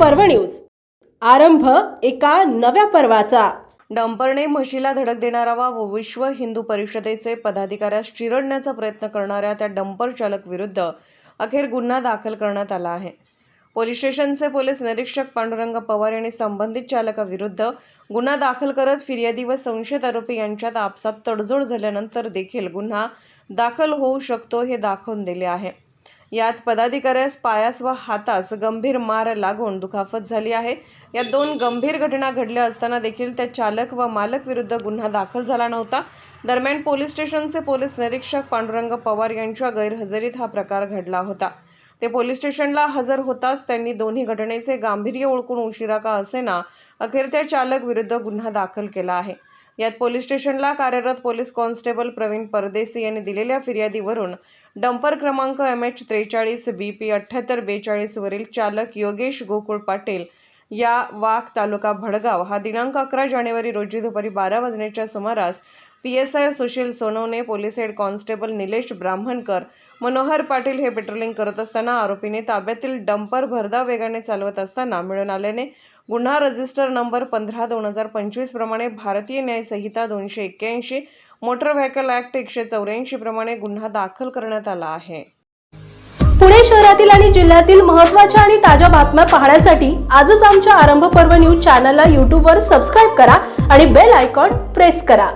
पर्व न्यूज. आरंभ एका नव्या पर्वाचा. डंपरने म्हशीला धडक देणारा व विश्व हिंदू परिषदेचे पदाधिकाऱ्यास चिरडण्याचा प्रयत्न करणाऱ्या त्या डंपर चालक विरुद्ध अखेर गुन्हा दाखल करण्यात आला आहे. पोलीस स्टेशनचे पोलीस निरीक्षक पांडुरंग पवार यांनी संबंधित चालकाविरुद्ध गुन्हा दाखल करत फिर्यादी व संशयित आरोपी यांच्यात आपसात तडजोड झाल्यानंतर देखील गुन्हा दाखल होऊ शकतो हे दाखवून दिले आहे. यात पदाधिकाऱ्यास पायास व हातास गंभीर मार लागून दुखापत झाली आहे. या दोन गंभीर घटना घडल्या असताना देखील त्या चालक व मालक विरुद्ध गुन्हा दाखल झाला नव्हता. दरम्यान पोलीस स्टेशनचे पोलीस निरीक्षक पांडुरंग पवार यांच्या गैरहजेरीत हा प्रकार घडला होता. ते पोलीस स्टेशनला हजर होताच त्यांनी दोन्ही घटनेचे गांभीर्य ओळखून उशिरा का असेना अखेर त्या चालक विरुद्ध गुन्हा दाखल केला आहे. यात पोलीस स्टेशनला कार्यरत पोलीस कॉन्स्टेबल प्रवीण परदेसी यांनी दिलेल्या फिर्यादीवरून डंपर क्रमांक एम एच त्रेचाळीस बी पी अठ्ठ्याहत्तर बेचाळीसवरील चालक योगेश गोकुळ पाटील या वाघ तालुका भडगाव. हा दिनांक अकरा जानेवारी रोजी दुपारी बारा वाजण्याच्या सुमारास P S I Sushil Sonawane police head constable Nilesh Brahmankar Manohar Patil हे पेट्रोलिंग करत असताना आरोपीने ताब्यातील डंपर भरधाव वेगाने चालवत असताना मिळून आल्याने गुन्हा रजिस्टर नंबर पंधरा दोन हजार पंचवीसप्रमाणे भारतीय न्यायसंहिता दोनशे एक्क्याऐंशी मोटर व्हेकल ऍक्ट एकशे चौऱ्याऐंशी प्रमाणे गुन्हा दाखल करण्यात आला आहे. पुणे शहरातील आणि जिल्ह्यातील महत्त्वाच्या आणि ताज्या बातम्या पाहण्यासाठी आजच आमच्या आरंभ पर्व न्यूज चॅनलला यूट्यूबवर सबस्क्राईब करा आणि बेल आयकॉन प्रेस करा.